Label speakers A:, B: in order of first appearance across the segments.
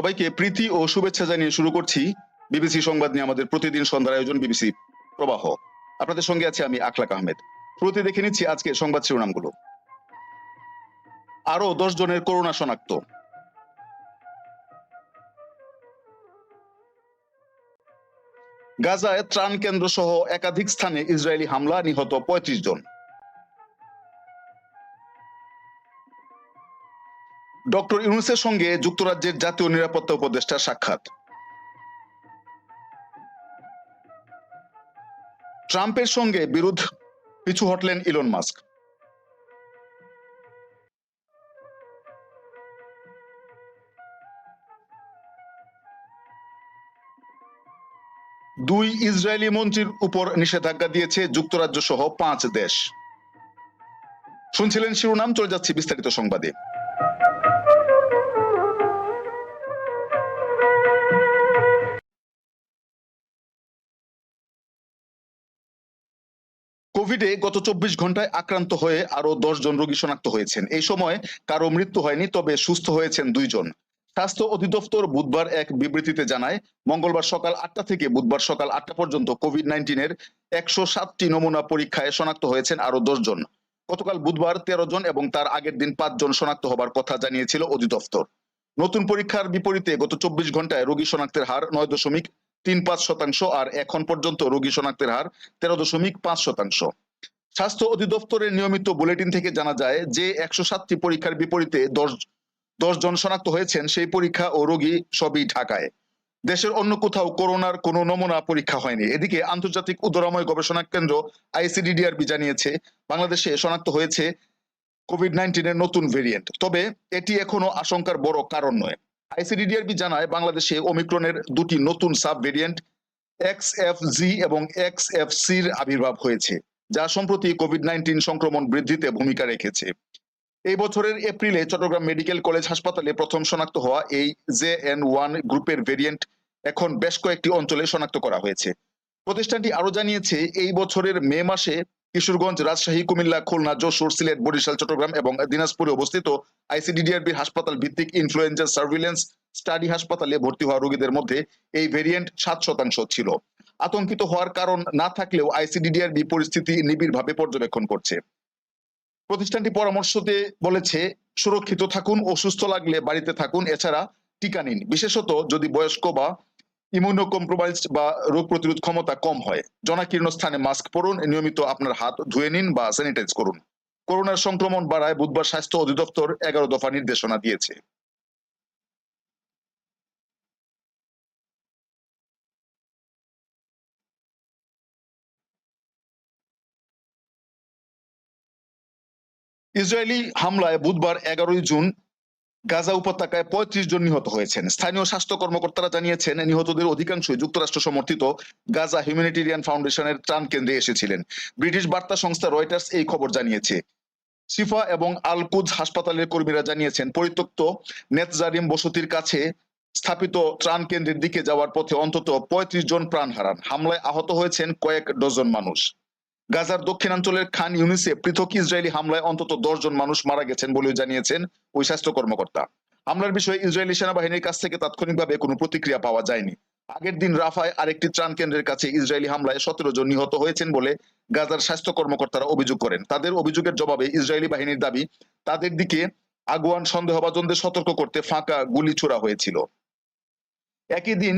A: সবাইকে প্রীতি ও শুভেচ্ছা জানিয়ে শুরু করছি বিবিসি সংবাদ নিয়ে আমাদের প্রতিদিন সন্ধ্যার আয়োজন বিবিসি প্রবাহ। আপনাদের সঙ্গে আছে আমি আখলাক আহমেদ। শুরুতে দেখে নিচ্ছি আজকে সংবাদ শিরোনামগুলো। আরও দশ জনের করোনা শনাক্ত। গাজায় ত্রাণ কেন্দ্র সহ একাধিক স্থানে ইসরায়েলি হামলা, নিহত পঁয়ত্রিশ জন। ডক্টর ইউনুসের সঙ্গে যুক্তরাজ্যের জাতীয় নিরাপত্তা উপদেষ্টার সাক্ষাৎ। ট্রাম্পের সঙ্গে বিরোধ, পিছু হটলেন ইলন মাস্ক। দুই ইসরায়েলি মন্ত্রীর উপর নিষেধাজ্ঞা দিয়েছে যুক্তরাজ্য সহ পাঁচ দেশ। শুনছিলেন শিরোনাম, চলে যাচ্ছে বিস্তারিত সংবাদে। কোভিডে গত চব্বিশ ঘন্টায় আক্রান্ত হয়ে আরও দশ জন রোগী শনাক্ত হয়েছেন। এই সময় কারও মৃত্যু হয়নি, তবে সুস্থ হয়েছেন দুইজন। স্বাস্থ্য অধিদপ্তর বুধবার এক বিবৃতিতে জানায়, মঙ্গলবার সকাল আটটা থেকে বুধবার সকাল আটটা পর্যন্ত কোভিড নাইন্টিনের একশো সাতটি নমুনা পরীক্ষায় শনাক্ত হয়েছেন আরও দশ জন। গতকাল বুধবার তেরো জন এবং তার আগের দিন পাঁচ জন শনাক্ত হবার কথা জানিয়েছিল অধিদপ্তর। নতুন পরীক্ষার বিপরীতে গত চব্বিশ ঘন্টায় রোগী শনাক্তের হার নয় দশমিক তিন পাঁচ শতাংশ আর এখন পর্যন্ত রোগী শনাক্তের হার তেরো দশমিক পাঁচ শতাংশ। স্বাস্থ্য অধিদপ্তরের নিয়মিত বুলেটিন থেকে জানা যায় যে একশো সাতটি পরীক্ষার বিপরীতে দশ দশ জন শনাক্ত হয়েছেন, সেই পরীক্ষা ও রোগী সবই ঢাকায়। দেশের অন্য কোথাও করোনার কোনো নমুনা পরীক্ষা হয়নি। এদিকে আন্তর্জাতিক উদরাময় গবেষণা কেন্দ্র আইসিডিডিআরবি জানিয়েছে, বাংলাদেশে শনাক্ত হয়েছে কোভিড নাইন্টিনের নতুন ভেরিয়েন্ট। তবে এটি এখনও আশঙ্কার বড় কারণ নয়। আইসিডিডিআরবি জানায় বাংলাদেশে ওমিক্রনের দুটি নতুন sub variant X F G এবং এক্স এফ সির আবির্ভাব হয়েছে, যা সম্প্রতি কোভিড নাইন্টিন সংক্রমণ বৃদ্ধিতে ভূমিকা রেখেছে। এই বছরের এপ্রিলে চট্টগ্রাম মেডিকেল কলেজ হাসপাতালে প্রথম শনাক্ত হওয়া এই জে এন ওয়ান গ্রুপের ভেরিয়েন্ট এখন বেশ কয়েকটি অঞ্চলে শনাক্ত করা হয়েছে। প্রতিষ্ঠানটি আরও জানিয়েছে, এই বছরের মে মাসে কিশোরগঞ্জ, রাজশাহী, কুমিল্লা, খুলনা, যশোর, সিলেট, বরিশাল, চট্টগ্রাম এবং দিনাজপুরে অবস্থিত আইসিডিডিআরবির হাসপাতাল ভিত্তিক ইনফ্লুয়েঞ্জা সার্ভিলেন্স স্টাডি হাসপাতালে ভর্তি হওয়া রোগীদের মধ্যে এই ভেরিয়েন্ট সাত শতাংশ ছিল। আতঙ্কিত হওয়ার কারণ না থাকলেও আইসিডিডিআরবি পরিস্থিতি নিবিড়ভাবে পর্যবেক্ষণ করছে। প্রতিষ্ঠানটি পরামর্শতে বলেছে, সুরক্ষিত থাকুন ও সুস্থ লাগলে বাড়িতে থাকুন, এছাড়া টিকা নিন। বিশেষত যদি বয়স্ক বা ইমিউনোকম্প্রোমাইজড বা রোগ প্রতিরোধ ক্ষমতা কম হয়। জনাকীর্ণ স্থানে মাস্ক পরুন, নিয়মিত আপনার হাত ধুয়ে নিন বা স্যানিটাইজ করুন। করোনার সংক্রমণ বাড়ায় বুধবার স্বাস্থ্য অধিদপ্তর এগারো দফা নির্দেশনা দিয়েছে। ইসরায়েলি হামলায় বুধবার এগারোই জুন গাজা উপত্যকায় পঁয়ত্রিশ জন নিহত হয়েছেন। স্থানীয় স্বাস্থ্য কর্মকর্তারা জানিয়েছেন, নিহতদের অধিকাংশই যুক্তরাষ্ট্র সমর্থিত গাজা হিউম্যানিটেরিয়ান ফাউন্ডেশনের ত্রাণ কেন্দ্রে এসেছিলেন। ব্রিটিশ বার্তা সংস্থা রয়টার্স এই খবর জানিয়েছে। সিফা এবং আলকুজ হাসপাতালের কর্মীরা জানিয়েছেন, পরিত্যক্ত নেতজারিম বসতির কাছে স্থাপিত ত্রাণ কেন্দ্রের দিকে যাওয়ার পথে অন্তত পঁয়ত্রিশ জন প্রাণ হারান। হামলায় আহত হয়েছেন কয়েক ডজন মানুষ। গাজার দক্ষিণাঞ্চলের খান ইউনিসে পৃথক ইসরায়েলি হামলায় অন্তত দশ জন মানুষ মারা গেছেন বলেও জানিয়েছেন ওই স্বাস্থ্য কর্মকর্তা। হামলার বিষয়ে ইসরায়েলি সেনাবাহিনীর কাছ থেকে তাৎক্ষণিকভাবে কোনো প্রতিক্রিয়া পাওয়া যায়নি। আগের দিন রাফায় আরেকটি ত্রাণ কেন্দ্রের কাছে ইসরায়েলি হামলায় সতেরো জন নিহত হয়েছেন বলে গাজার স্বাস্থ্য কর্মকর্তারা অভিযোগ করেন। তাদের অভিযোগের জবাবে ইসরায়েলি বাহিনীর দাবি, তাদের দিকে আগুয়ান সন্দেহভাজনদের সতর্ক করতে ফাঁকা গুলি ছোড়া হয়েছিল। একই দিন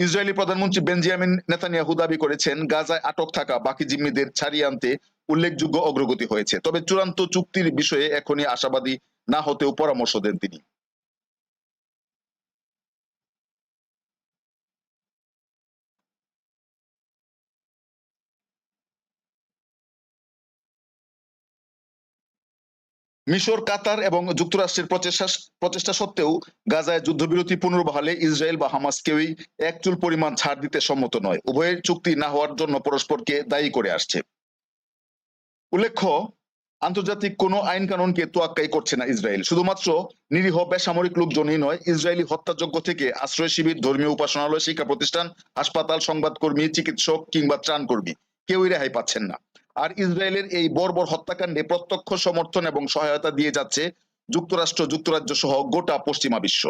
A: ইসরায়েলি প্রধানমন্ত্রী বেঞ্জিয়ামিন নেতানিয়াহু দাবি করেছেন, গাজায় আটক থাকা বাকি জিম্মিদের ছাড়িয়ে আনতে উল্লেখযোগ্য অগ্রগতি হয়েছে। তবে চূড়ান্ত চুক্তির বিষয়ে এখনই আশাবাদী না হতেও পরামর্শ দেন তিনি। মিশর, কাতার এবং যুক্তরাষ্ট্রের প্রচেষ্টা প্রচেষ্টা সত্ত্বেও গাজায় যুদ্ধবিরতি পুনর্বহালে ইসরায়েল বা হামাস কেউই এক চুল পরিমাণ ছাড় দিতে সম্মত নয়। উভয়ের চুক্তি না হওয়ার জন্য পরস্পরকে দায়ী করে আসছে। উল্লেখ্য, আন্তর্জাতিক কোনো আইন কানুনকে তোয়াক্কাই করছে না ইসরায়েল। শুধুমাত্র নিরীহ, বেসামরিক লোকজনই নয়, ইসরায়েলি হত্যাযজ্ঞ থেকে আশ্রয় শিবির, ধর্মীয় উপাসনালয়, শিক্ষা প্রতিষ্ঠান, হাসপাতাল, সংবাদকর্মী, চিকিৎসক কিংবা ত্রাণকর্মী কেউই রেহাই পাচ্ছেন না। আর ইসরায়েলের এই বর্বর হত্যাকাণ্ডে প্রত্যক্ষ সমর্থন এবং সহায়তা দিয়ে যাচ্ছে যুক্তরাষ্ট্র, যুক্তরাজ্য সহ গোটা পশ্চিমা বিশ্ব।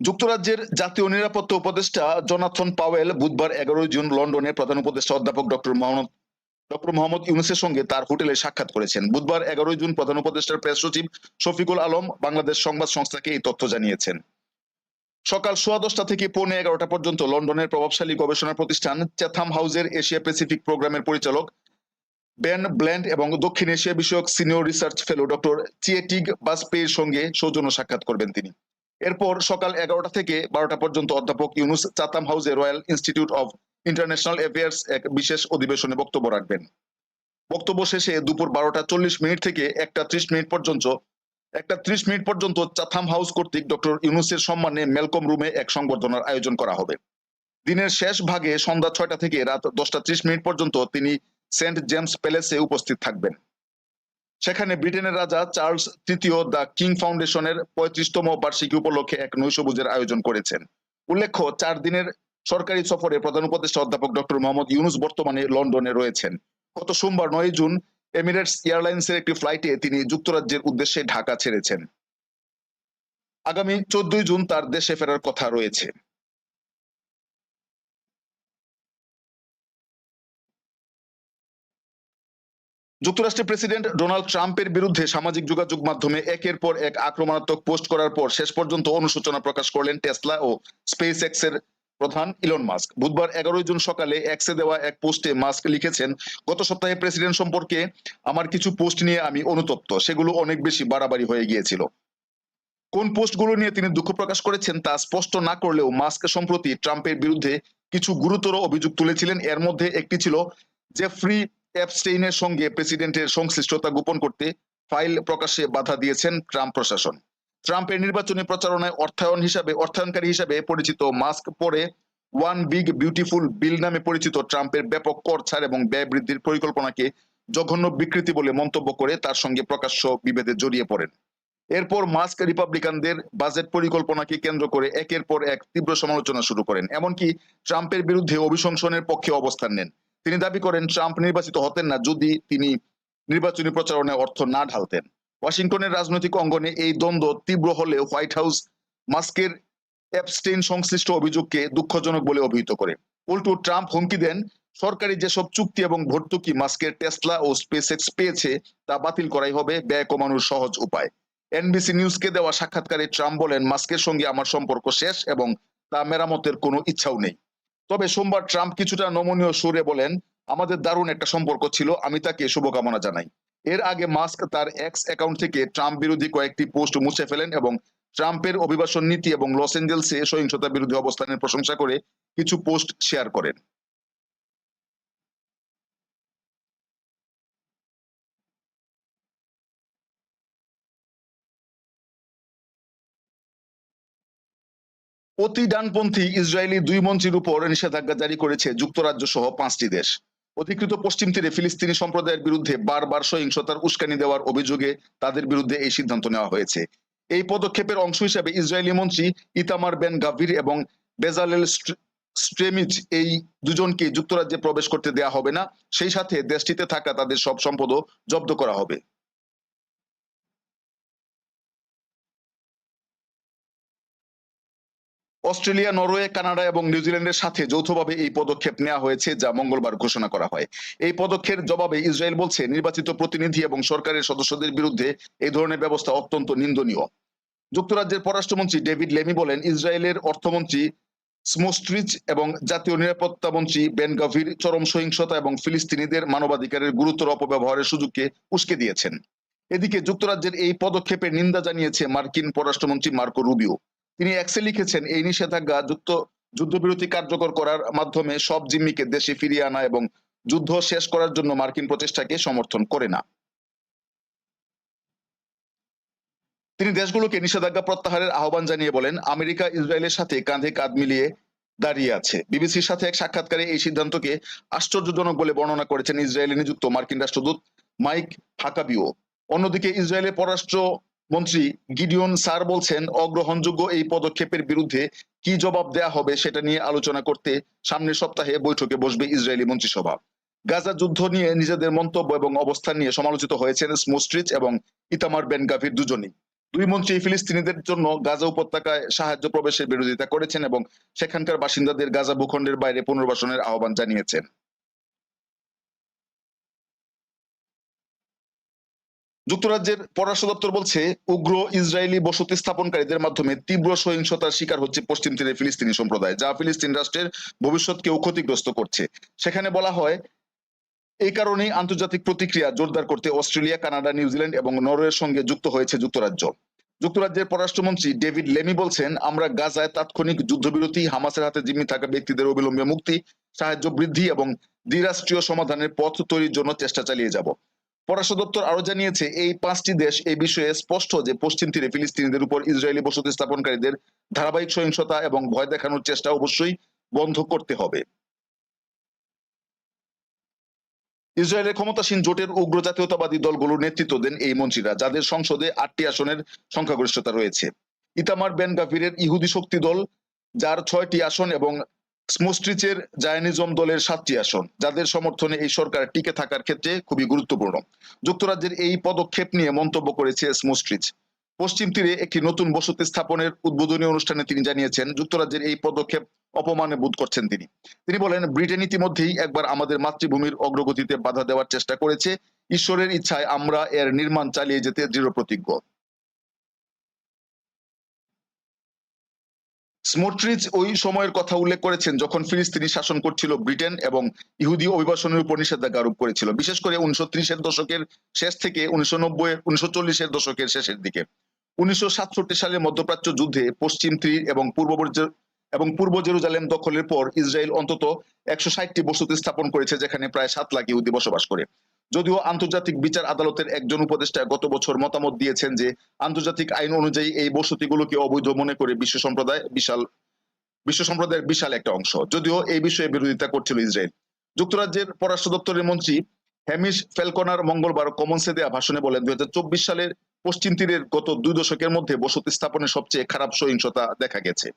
A: যুক্তরাজ্যের জাতীয় নিরাপত্তা উপদেষ্টা জোনাথন পাওয়েল বুধবার এগারোই জুন লন্ডনে প্রধান উপদেষ্টা অধ্যাপক ডক্টর মোহাম্মদ ডক্টর মোহাম্মদ ইউনুসের সঙ্গে তার হোটেলে সাক্ষাৎ করেছেন। বুধবার এগারোই জুন প্রধান উপদেষ্টার প্রেস সচিব শফিকুল আলম বাংলাদেশ সংবাদ সংস্থাকে এই তথ্য জানিয়েছেন। সকাল সোয়া দশটা থেকে পৌনে এগারোটা পর্যন্ত লন্ডনের প্রভাবশালী গবেষণা প্রতিষ্ঠান চ্যাথাম হাউসের এশিয়া প্যাসিফিক প্রোগ্রামের পরিচালক বেন ব্ল্যান্ড এবং দক্ষিণ এশিয়া বিষয়ক senior research fellow doctor Chietigj বাসপেয়ের সঙ্গে সৌজন্য সাক্ষাৎ করবেন তিনি। এরপর সকাল এগারোটা থেকে বারোটা পর্যন্ত অধ্যাপক ইউনুস চাতাম হাউসে Royal Institute of International Affairs এক বিশেষ অধিবেশনে বক্তব্য রাখবেন। বক্তব্য শেষে দুপুর বারোটা চল্লিশ মিনিট থেকে একটা ত্রিশ মিনিট পর্যন্ত, একটা ত্রিশ মিনিট পর্যন্ত চাথাম হাউস কর্তৃক ডক্টর ইউনুসের সম্মানে মেলকম রুমে এক সংবর্ধনার আয়োজন করা হবে। দিনের শেষ ভাগে সন্ধ্যা ছয়টা থেকে রাত দশটা ত্রিশ মিনিট পর্যন্ত তিনি সেন্ট জেমস প্যালেসে উপস্থিত থাকবেন। সেখানে ব্রিটেনের রাজা চার্লস তৃতীয় দ্য কিং ফাউন্ডেশনের পঁয়ত্রিশতম বার্ষিকী উপলক্ষে এক নৈশভোজের আয়োজন করেছেন। উল্লেখ্য, চার দিনের সরকারি সফরে প্রধান উপদেষ্টা অধ্যাপক ডক্টর মোহাম্মদ ইউনুস বর্তমানে লন্ডনে রয়েছেন। গত সোমবার নয় জুন এমিরেটস এয়ারলাইন্সের একটি ফ্লাইটে তিনি যুক্তরাজ্যের উদ্দেশ্যে ঢাকা ছেড়েছেন। আগামী চোদ্দই জুন তার দেশে ফেরার কথা রয়েছে। যুক্তরাষ্ট্রের প্রেসিডেন্ট ডোনাল্ড ট্রাম্পের বিরুদ্ধে সামাজিক যোগাযোগ মাধ্যমে একের পর এক আক্রমণাত্মক পোস্ট করার পর শেষ পর্যন্ত অনুশোচনা প্রকাশ করলেন টেসলা ও স্পেস এক্সের প্রধান ইলন মাস্ক বুধবার এগারোই জুন সকালে এক্সে দেওয়া এক পোস্টে মাস্ক লিখেছেন, গত সপ্তাহে প্রেসিডেন্ট সম্পর্কে আমার কিছু পোস্ট নিয়ে আমি অনুতপ্ত। সেগুলো অনেক বেশি বাড়াবাড়ি হয়ে গিয়েছিল। কোন পোস্টগুলো নিয়ে তিনি দুঃখ প্রকাশ করেছেন তা স্পষ্ট না করলেও মাস্ক সম্প্রতি ট্রাম্পের বিরুদ্ধে কিছু গুরুতর অভিযোগ তুলেছিলেন। এর মধ্যে একটি ছিল যে ফ্রি অ্যাপস্টেইনের সঙ্গে প্রেসিডেন্টের সংশ্লিষ্টতা গোপন করতে ফাইল প্রকাশে বাধা দিয়েছেন ট্রাম্প প্রশাসন। ট্রাম্পের নির্বাচনী প্রচারণায় অর্থায়ন হিসাবে, অর্থায়নকারী হিসাবে পরিচিত মাস্ক পরে ওয়ান বিগ বিউটিফুল বিল নামে পরিচিত ট্রাম্পের ব্যাপক কর ছাড় এবং ব্যয় বৃদ্ধির পরিকল্পনাকে জঘন্য বিকৃতি বলে মন্তব্য করে তার সঙ্গে প্রকাশ্য বিভেদে জড়িয়ে পড়েন। এরপর মাস্ক রিপাবলিকানদের বাজেট পরিকল্পনাকে কেন্দ্র করে একের পর এক তীব্র সমালোচনা শুরু করেন। এমনকি ট্রাম্পের বিরুদ্ধে অভিশংসনের পক্ষে অবস্থান নেন। তিনি দাবি করেন, ট্রাম্প নির্বাচিত হতেন না যদি তিনি নির্বাচনী প্রচারণায় অর্থ না ঢালতেন। ওয়াশিংটনের রাজনৈতিক অঙ্গনে এই দ্বন্দ্ব তীব্র হলে হোয়াইট হাউস মাস্কের অ্যাবস্টেইন সংশ্লিষ্ট অভিযোগকে দুঃখজনক বলে অভিহিত করে। উল্টো ট্রাম্প হুমকি দেন, সরকারি যেসব চুক্তি এবং ভর্তুকি মাস্কের টেসলা ও স্পেসএক্স পেয়েছে তা বাতিল করাই হবে ব্যয় কমানোর সহজ উপায়। এনবিসি নিউজকে দেওয়া সাক্ষাৎকারে ট্রাম্প বলেন, মাস্কের সঙ্গে আমার সম্পর্ক শেষ এবং তা মেরামতের কোনো ইচ্ছাও নেই। তবে সোমবার ট্রাম্প কিছুটা নমনীয় সুরে বলেন, আমাদের দারুণ একটা সম্পর্ক ছিল, আমি তাকে শুভকামনা জানাই। এর আগে মাস্ক তার এক্স অ্যাকাউন্ট থেকে ট্রাম্প বিরোধী কয়েকটি পোস্ট মুছে ফেলেন এবং ট্রাম্পের অভিবাসন নীতি এবং লস এঞ্জেলসে সহিংসতা বিরোধী অবস্থানের প্রশংসা করে কিছু পোস্ট শেয়ার করেন। অতি ডানপন্থী ইসরায়েলি দুই মন্ত্রীর উপর নিষেধাজ্ঞা জারি করেছে যুক্তরাজ্য সহ পাঁচটি দেশ। অধিকৃত পশ্চিম তীরে ফিলিস্তিনি সম্প্রদায়ের বিরুদ্ধে বারবার সহিংসতার উস্কানি দেওয়ার অভিযোগে তাদের বিরুদ্ধে এই সিদ্ধান্ত নেওয়া হয়েছে। এই পদক্ষেপের অংশ হিসেবে ইসরায়েলি মন্ত্রী ইতামার বেন গাভির এবং বেজালেল স্ট্রেমিজ এই দুজনকে যুক্তরাজ্যে প্রবেশ করতে দেয়া হবে না। সেই সাথে দেশটিতে থাকা তাদের সব সম্পদও জব্দ করা হবে। অস্ট্রেলিয়া, নরওয়ে, কানাডা এবং নিউজিল্যান্ডের সাথে যৌথভাবে এই পদক্ষেপ নেওয়া হয়েছে যা মঙ্গলবার ঘোষণা করা হয়। এই পদক্ষেপের জবাবে ইসরায়েল বলছে, নির্বাচিত প্রতিনিধি এবং সরকারের সদস্যদের বিরুদ্ধে এই ধরনের ব্যবস্থা অত্যন্ত নিন্দনীয়। যুক্তরাজ্যের পররাষ্ট্রমন্ত্রী ডেভিড লেমি বলেন, ইসরায়েলের অর্থমন্ত্রী স্মোস্ট্রিচ এবং জাতীয় নিরাপত্তা মন্ত্রী বেন গাভির চরম সহিংসতা এবং ফিলিস্তিনিদের মানবাধিকারের গুরুতর অপব্যবহারের সুযোগকে উস্কে দিয়েছেন। এদিকে যুক্তরাজ্যের এই পদক্ষেপের নিন্দা জানিয়েছে মার্কিন পররাষ্ট্রমন্ত্রী মার্কো রুবিও। তিনি এক্সে লিখেছেন, এই নিষেধাজ্ঞা যুক্ত, যুদ্ধবিরতি কার্যকর করার মাধ্যমে সব জিম্মিকে দেশে ফিরিয়ে আনা এবং যুদ্ধ শেষ করার জন্য মার্কিন প্রচেষ্টাকে সমর্থন করে না। তিনি দেশগুলোকে নিষেধাজ্ঞা প্রত্যাহারের আহ্বান জানিয়ে বলেন, আমেরিকা ইসরায়েলের সাথে কাঁধে কাঁধ মিলিয়ে দাঁড়িয়ে আছে। বিবিসির সাথে এক সাক্ষাৎকারে এই সিদ্ধান্তকে আশ্চর্যজনক বলে বর্ণনা করেছেন ইসরায়েলে নিযুক্ত মার্কিন রাষ্ট্রদূত মাইক হাকাবিও। অন্যদিকে ইসরায়েলের পররাষ্ট্র মন্ত্রী গিডিয়ন স্যার বলছেন, অগ্রহণযোগ্য এই পদক্ষেপের বিরুদ্ধে কি জবাব দেয়া হবে সেটা নিয়ে আলোচনা করতে সামনের সপ্তাহে বৈঠকে বসবে ইসরায়েলি মন্ত্রিসভা। গাজা যুদ্ধ নিয়ে নিজেদের মন্তব্য এবং অবস্থান নিয়ে সমালোচিত হয়েছেন স্মোস্ট্রিচ এবং ইতামার বেন গাভির দুজনই। দুই মন্ত্রী ফিলিস্তিনিদের জন্য গাজা উপত্যকায় সাহায্য প্রবেশের বিরোধিতা করেছেন এবং সেখানকার বাসিন্দাদের গাজা ভূখণ্ডের বাইরে পুনর্বাসনের আহ্বান জানিয়েছেন। যুক্তরাজ্যের পররাষ্ট্র দপ্তর বলছে, উগ্র ইসরায়েলি বসতি স্থাপনকারীদের মাধ্যমে তীব্র সহিংসতার শিকার হচ্ছে পশ্চিম তীরে ফিলিস্তিনি সম্প্রদায়, যা ফিলিস্তিন রাষ্ট্রের ভবিষ্যৎকেও ক্ষতিগ্রস্ত করছে। সেখানে বলা হয়, এই কারণেই আন্তর্জাতিক প্রতিক্রিয়া জোরদার করতে অস্ট্রেলিয়া, কানাডা, নিউজিল্যান্ড এবং নরওয়ের সঙ্গে যুক্ত হয়েছে যুক্তরাজ্য। যুক্তরাজ্যের পররাষ্ট্রমন্ত্রী ডেভিড লেমি বলছেন, আমরা গাজায় তাৎক্ষণিক যুদ্ধবিরতি, হামাসের হাতে জিম্মি থাকা ব্যক্তিদের অবিলম্বে মুক্তি, সাহায্য বৃদ্ধি এবং দ্বিরাষ্ট্রীয় সমাধানের পথ তৈরির জন্য চেষ্টা চালিয়ে যাব। পররাষ্ট্র দপ্তর আরও জানিয়েছে, এই পাঁচটি দেশ এই বিষয়ে স্পষ্ট যে পশ্চিম তীরে ফিলিস্তিনিদের উপর ইসরায়েলি বসতি স্থাপনকারীদের ধারাবাহিক সহিংসতা এবং ভয় দেখানোর চেষ্টা অবশ্যই বন্ধ করতে হবে। ইসরায়েলের ক্ষমতাসীন জোটের উগ্র জাতীয়তাবাদী দলগুলোর নেতৃত্ব দেন এই মন্ত্রীরা, যাদের সংসদে আটটি আসনের সংখ্যাগরিষ্ঠতা রয়েছে। ইতামার বেন গাভিরের ইহুদি শক্তি দল, যার ছয়টি আসন এবং স্মোস্ট্রিচের জায়নিজম দলের সাতটি আসন, যাদের সমর্থনে এই সরকার টিকে থাকার ক্ষেত্রে খুবই গুরুত্বপূর্ণ। যুক্তরাজ্যের এই পদক্ষেপ নিয়ে মন্তব্য করেছে স্মোস্ট্রিচ পশ্চিম তীরে একটি নতুন বসতি স্থাপনের উদ্বোধনী অনুষ্ঠানে তিনি জানিয়েছেন, যুক্তরাজ্যের এই পদক্ষেপ অপমানে বোধ করছেন তিনি। তিনি বলেন, ব্রিটেন ইতিমধ্যেই একবার আমাদের মাতৃভূমির অগ্রগতিতে বাধা দেওয়ার চেষ্টা করেছে। ঈশ্বরের ইচ্ছায় আমরা এর নির্মাণ চালিয়ে যেতে দৃঢ় প্রতিজ্ঞ স্মোট্রিচ ওই সময়ের কথা উল্লেখ করেছেন যখন ফিলিস্তিনি শাসন করছিল ব্রিটেন এবং ইহুদি অভিবাসনের উপর নিষেধাজ্ঞা আরোপ করেছিল। বিশেষ করে উনিশশো ত্রিশের দশকের শেষ থেকে উনিশশো নব্বই, উনিশশো চল্লিশের দশকের শেষের দিকে। উনিশশো সাতষট্টি সালের মধ্যপ্রাচ্য যুদ্ধে পশ্চিম তীর এবং পূর্ব এবং পূর্ব জেরুজালেম দখলের পর ইসরায়েল অন্তত একশো ষাটটি বসতি স্থাপন করেছে, যেখানে প্রায় সাত লাখ ইহুদি বসবাস করে। যদিও আন্তর্জাতিক বিচার আদালতের একজন উপদেষ্টা গত বছর মতামত দিয়েছেন যে আন্তর্জাতিক আইন অনুযায়ী এই বসতিগুলোকে অবৈধ মনে করে বিশ্ব সম্প্রদায় বিশাল, বিশ্ব সম্প্রদায়ের বিশাল একটা অংশ। যদিও এই বিষয়ে বিরোধিতা করছিল ইসরায়েল। যুক্তরাজ্যের পররাষ্ট্র দপ্তরের মন্ত্রী হ্যামিশ ফেলকনার মঙ্গলবার কমন্সে দেয়া ভাষণে বলেন, দুই হাজার চব্বিশ সালের পশ্চিম তীরের গত দুই দশকের মধ্যে বসতি স্থাপনের সবচেয়ে খারাপ সহিংসতা দেখা গেছে।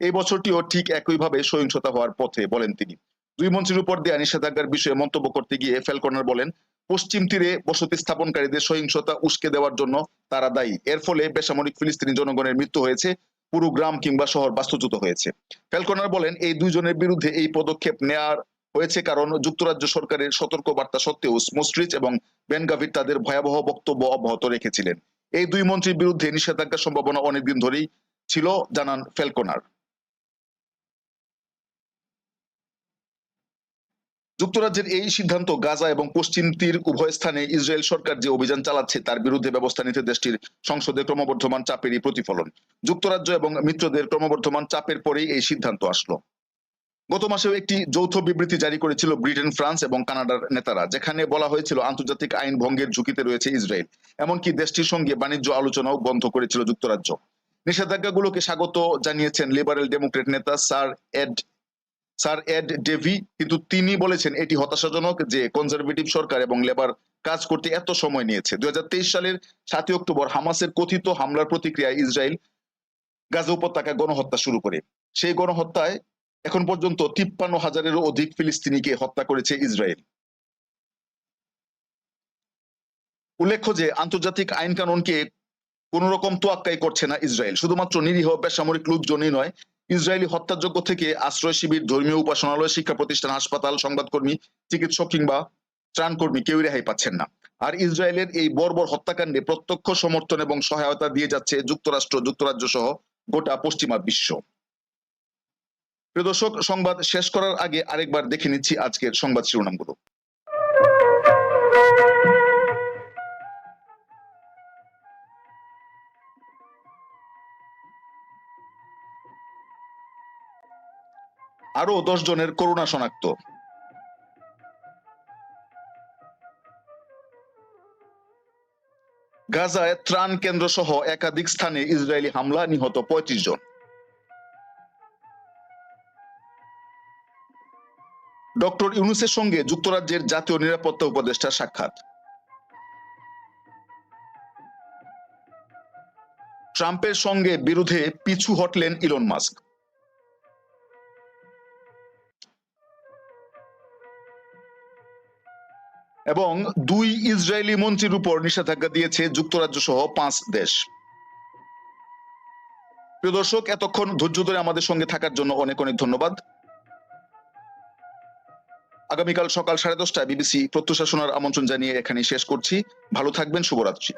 A: এই বছরটিও ঠিক একইভাবে সহিংসতা হওয়ার পথে, বলেন তিনি। দুই মন্ত্রীর উপর দেয়া নিষেধাজ্ঞার বিষয়ে মন্তব্য করতে গিয়ে ফেলকনার বলেন, পশ্চিম তীরে বসতি স্থাপনকারীদের সহিংসতা উস্কে দেওয়ার জন্য তারা দায়ী। এর ফলে বেসামরিক ফিলিস্তিনি জনগণের মৃত্যু হয়েছে, পুরো গ্রাম কিংবা শহর বাস্তুচ্যুত হয়েছে। ফেলকনার বলেন, এই দুইজনের বিরুদ্ধে এই পদক্ষেপ নেয়ার হয়েছে কারণ যুক্তরাজ্য সরকারের সতর্ক বার্তা সত্ত্বেও স্মোস্ট্রিচ এবং বেনগাভির তাদের ভয়াবহ বক্তব্য অব্যাহত রেখেছিলেন। এই দুই মন্ত্রীর বিরুদ্ধে নিষেধাজ্ঞার সম্ভাবনা অনেকদিন ধরেই ছিল, জানান ফেলকনার যুক্তরাজ্যের এই সিদ্ধান্ত গাজা এবং পশ্চিম তীর উভয় স্থানে ইসরায়েল সরকার যে অভিযান চালাচ্ছে, তার বিরুদ্ধে ব্যবস্থা নিতে দেশটির সংসদে ক্রমবর্ধমান চাপেরই প্রতিফলন। যুক্তরাজ্য এবং মিত্রদের ক্রমবর্ধমান চাপের পরেই এই সিদ্ধান্ত আসলো। গত মাসেও একটি যৌথ বিবৃতি জারি করেছিল ব্রিটেন, ফ্রান্স এবং কানাডার নেতারা, যেখানে বলা হয়েছিল আন্তর্জাতিক আইন ভঙ্গের ঝুঁকিতে রয়েছে ইসরায়েল। এমনকি দেশটির সঙ্গে বাণিজ্য আলোচনাও বন্ধ করেছিল যুক্তরাজ্য। নিষেধাজ্ঞাগুলোকে স্বাগত জানিয়েছেন লিবারেল ডেমোক্রেট নেতা Sir Ed Sir Ed Davey, কিন্তু তিনি বলেছেন এটি হতাশাজনক যে কনজারভেটিভ সরকার এবং লেবার কাজ করতে এত সময় নিয়েছে। দুই সালের সাতই অক্টোবর হামাসের কথিত হামলার প্রতিক্রিয়ায় ইসরায়েল গাজা উপত্যকা গণহত্যা শুরু করে। সেই গণহত্যায় এখন পর্যন্ত তিপ্পান্ন হাজারেরও অধিক ফিলিস্তিনিকে হত্যা করেছে ইসরায়েল। উল্লেখ্য যে আন্তর্জাতিক আইন কানুনকে কোন রকম তোয়াক্কাই করছে না ইসরায়েল। শুধুমাত্র নিরীহ বেসামরিক লোকজনই নয় ইসরায়েলি হত্যাযোগ্য থেকে আশ্রয় শিবির, ধর্মীয় উপাসনালয়, শিক্ষা প্রতিষ্ঠান, হাসপাতাল, সংবাদকর্মী, চিকিৎসক কিংবা ত্রাণকর্মী কেউ রেহাই পাচ্ছেন না। আর ইসরায়েলের এই বর্বর হত্যাকাণ্ডে প্রত্যক্ষ সমর্থন এবং সহায়তা দিয়ে যাচ্ছে যুক্তরাষ্ট্র যুক্তরাজ্য সহ গোটা পশ্চিমা বিশ্ব। প্রিয় দর্শক, সংবাদ শেষ করার আগে আরেকবার দেখে নিচ্ছি আজকের সংবাদ শিরোনামগুলো। আরও দশ জনের করোনা শনাক্ত। গাজায় ত্রাণ কেন্দ্র সহ একাধিক স্থানে ইসরায়েলি হামলা, নিহত পঁয়ত্রিশ জন। ডক্টর ইউনুসের সঙ্গে যুক্তরাজ্যের জাতীয় নিরাপত্তা উপদেষ্টার সাক্ষাৎ। ট্রাম্পের সঙ্গে বিরুদ্ধে পিছু হটলেন ইলন মাস্ক। এবং দুই ইসরায়েলি মন্ত্রীর উপর নিষেধাজ্ঞা দিয়েছে যুক্তরাজ্য সহ পাঁচ দেশ। প্রিয় দর্শক, এতক্ষণ ধৈর্য ধরে আমাদের সঙ্গে থাকার জন্য অনেক অনেক ধন্যবাদ। আগামীকাল সকাল সাড়ে দশটায় বিবিসি প্রত্যুষা শোনার আমন্ত্রণ জানিয়ে এখানে শেষ করছি। ভালো থাকবেন, শুভরাত্রি।